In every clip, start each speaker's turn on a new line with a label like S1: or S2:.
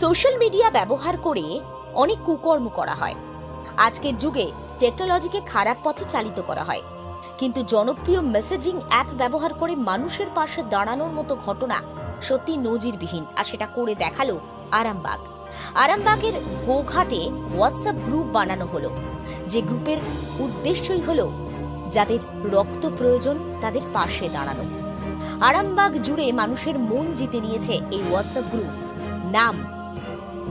S1: Social media ব্যবহার করে অনেক কুকর্ম করা হয়। আজকের যুগে টেকনোলজিকে খারাপ পথে চালিত করা হয়। কিন্তু জনপ্রিয় মেসেজিং অ্যাপ ব্যবহার করে মানুষের পাশে দাঁড়ানোর মতো ঘটনা সত্যি নজিরবিহীন, আর সেটা করে দেখাল আরামবাগ। আরামবাগের গোঘাটে হোয়াটসঅ্যাপ গ্রুপ বানানো হলো। যে গ্রুপের উদ্দেশ্যই হলো যাদের রক্ত প্রয়োজন তাদের পাশে দাঁড়ানো। আরামবাগ জুড়ে মানুষের মন জিতে নিয়েছে এই হোয়াটসঅ্যাপ গ্রুপ। নাম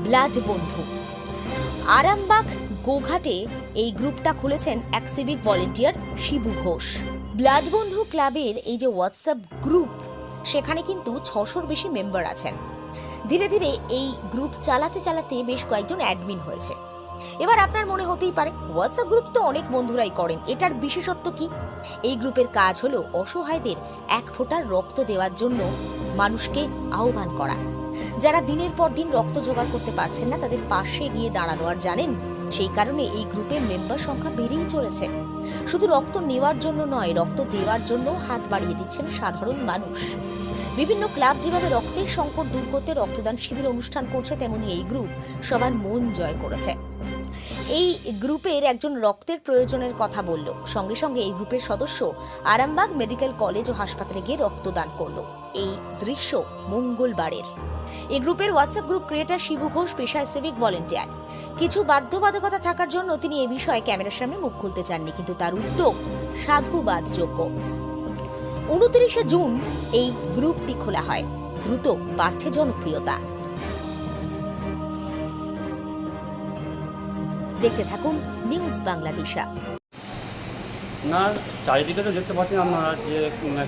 S1: ব্লাড বন্ধু। আরামবাগ গোঘাটে এই গ্রুপটা খুলেছেন এক civic volunteer Shibu Ghosh. Blood বন্ধু ক্লাবের এই যে হোয়াটসঅ্যাপ গ্রুপ, সেখানে কিন্তু ছশোর বেশি মেম্বার আছেন। ধীরে ধীরে এই গ্রুপ চালাতে চালাতে বেশ কয়েকজন অ্যাডমিন হয়েছে। এবার আপনার মনে হতেই পারে, হোয়াটসঅ্যাপ গ্রুপ তো অনেক বন্ধুরাই করেন, এটার বিশেষত্ব কি? এই গ্রুপের কাজ হলো অসহায়দের এক ফোঁটার রক্ত দেওয়ার জন্য মানুষকে আহ্বান করা। যারা দিনের পর দিন রক্ত জোগাড় করতে পারছেন না, তাদের পাশে গিয়ে দাঁড়ানো। আর জানেন, সেই কারণে এই গ্রুপের মেম্বার সংখ্যা বেড়েই চলেছে। শুধু রক্ত নেওয়ার জন্য নয়, রক্ত দেওয়ার জন্য হাত বাড়িয়ে দিচ্ছেন সাধারণ মানুষ। বিভিন্ন ক্লাব যেভাবে রক্তের সংকট দূর করতে রক্তদান শিবির অনুষ্ঠান করছে, তেমনি এই গ্রুপ সবার মন জয় করেছে। এই গ্রুপের একজন রক্তের প্রয়োজনের কথা বলল। সঙ্গে সঙ্গে এই গ্রুপের সদস্য আরামবাগ মেডিকেল কলেজ ও হাসপাতালে গিয়ে রক্তদান করল। এই দৃশ্য মঙ্গলবারের। এই গ্রুপের WhatsApp group creator Shibu Ghosh পেশায় সিভিক ভলেন্টিয়ার কিছু বাধ্যবাধকতা থাকার জন্য তিনি এ বিষয়ে ক্যামেরার সামনে মুখ খুলতে চাননি, কিন্তু তার উদ্যোগ সাধুবাদযোগ্য। উনত্রিশে জুন এই গ্রুপটি খোলা হয়। দ্রুত বাড়ছে জনপ্রিয়তা। দেখতে থাকুন নিউজ বাংলাদেশা
S2: না, চারিদিকে তো দেখতে পাচ্ছেন আপনারা যে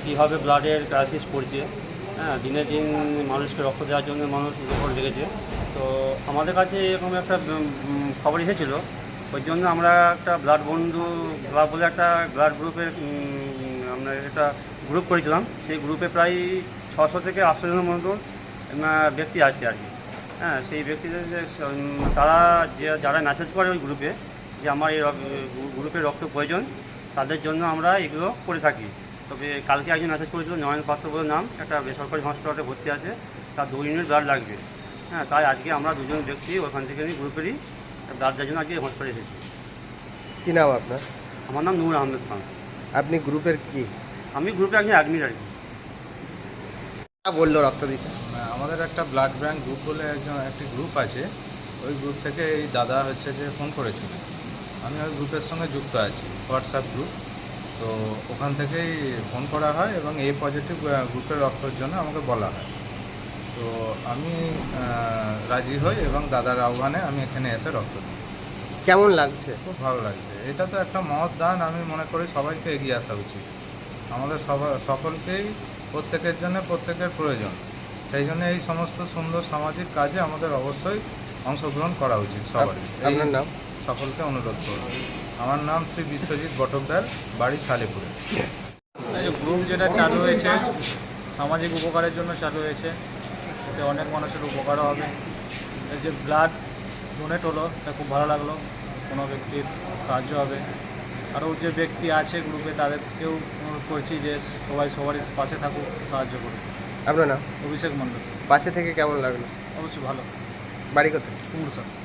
S2: কীভাবে ব্লাডের ক্রাইসিস পড়ছে। হ্যাঁ দিনে দিন মানুষকে রক্ত দেওয়ার জন্য মানুষ উপর লেগেছে। তো আমাদের কাছে এরকম একটা খবর এসেছিল। ওই জন্য আমরা একটা ব্লাড বন্ধু ক্লাব বলে একটা ব্লাড গ্রুপের আমরা একটা গ্রুপ করেছিলাম। সেই গ্রুপে প্রায় ছশো থেকে আটশো জনের মতো ব্যক্তি আছে আর কি। হ্যাঁ সেই ব্যক্তিদের তারা যে, যারা মেসেজ করে ওই গ্রুপে যে, আমার এই গ্রুপে রক্ত প্রয়োজন, তাদের জন্য আমরা এগুলো করে থাকি। তবে কালকে একজন মেসেজ করেছিল নয়ন পাত্র বলে নাম একটা বেসরকারি হসপিটালে ভর্তি আছে তার দু ইউনিট ব্লাড লাগবে। হ্যাঁ তাই আজকে আমরা দুজন ব্যক্তি ওখান থেকে গ্রুপেরই ব্লাড দেওয়ার জন্য আজকে হসপিটালে এসেছি।
S3: কি নাম আপনার?
S2: আমার নাম নূর আহমেদ খান।
S3: আপনি গ্রুপের কি?
S2: আমি গ্রুপে একজন অ্যাডমিট আর কি
S3: বলল রক্ত দিতে?
S4: হ্যাঁ, আমাদের একটা ব্লাড ব্যাংক গ্রুপ বলে একজন একটি গ্রুপ আছে। ওই গ্রুপ থেকে এই দাদা হচ্ছে যে ফোন করেছিলেন আমি ওই গ্রুপের সঙ্গে যুক্ত আছি হোয়াটসঅ্যাপ গ্রুপ তো ওখান থেকেই ফোন করা হয় এবং এ পজিটিভ গ্রুপের রক্তর জন্য আমাকে বলা হয়। তো আমি রাজি হই এবং দাদার আহ্বানে আমি এখানে এসে রক্ত দিই।
S3: কেমন লাগছে?
S4: খুব ভালো লাগছে। এটা তো একটা মহৎ দান আমি মনে করি সবাইকে এগিয়ে আসা উচিত। আমাদের সবাই সকলকেই প্রত্যেকের জন্য প্রত্যেকের প্রয়োজন। সেই জন্য এই সমস্ত সুন্দর সামাজিক কাজে আমাদের অবশ্যই অংশগ্রহণ করা উচিত সবারই
S3: আপনার নাম?
S4: সকলকে অনুরোধ করব। আমার নাম শ্রী বিশ্বজিৎ বটকদাল বাড়ি সালেপুরে।
S5: এই যে গ্রুপ যেটা চালু হয়েছে সামাজিক উপকারের জন্য চালু হয়েছে এতে অনেক মানুষের উপকারও হবে। এই যে ব্লাড ডোনেট হলো এটা খুব ভালো লাগল। কোনো ব্যক্তির সাহায্য হবে। আরও যে ব্যক্তি আছে গ্রুপে তাদেরকেও অনুরোধ করছি যে সবাই সবারই পাশে থাকুক সাহায্য করুক।
S3: আপনার নাম?
S5: অভিষেক মণ্ডল।
S3: পাশে থেকে কেমন লাগল?
S5: অবশ্যই ভালো।
S3: বাড়ি কোথায়?
S5: কুমুর sir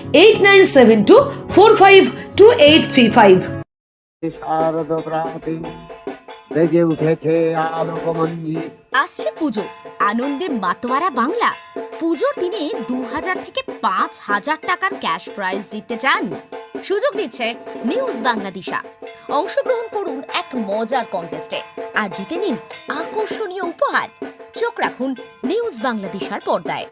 S6: eight nine seven two four five two eight three five
S7: বেজে উঠেছে আলোকমঞ্জি।
S1: আসছে পুজো আনন্দে মাতোয়ারা বাংলা। পুজোর দিনে দু হাজার থেকে পাঁচ হাজার টাকার ক্যাশ প্রাইজ জিততে চান। সুযোগ দিচ্ছে নিউজ বাংলাদেশা অংশগ্রহণ করুন এক মজার কন্টেস্টে আর জিতে নিন আকর্ষণীয় উপহার। চোখ রাখুন নিউজ বাংলাদেশার পর্দায়।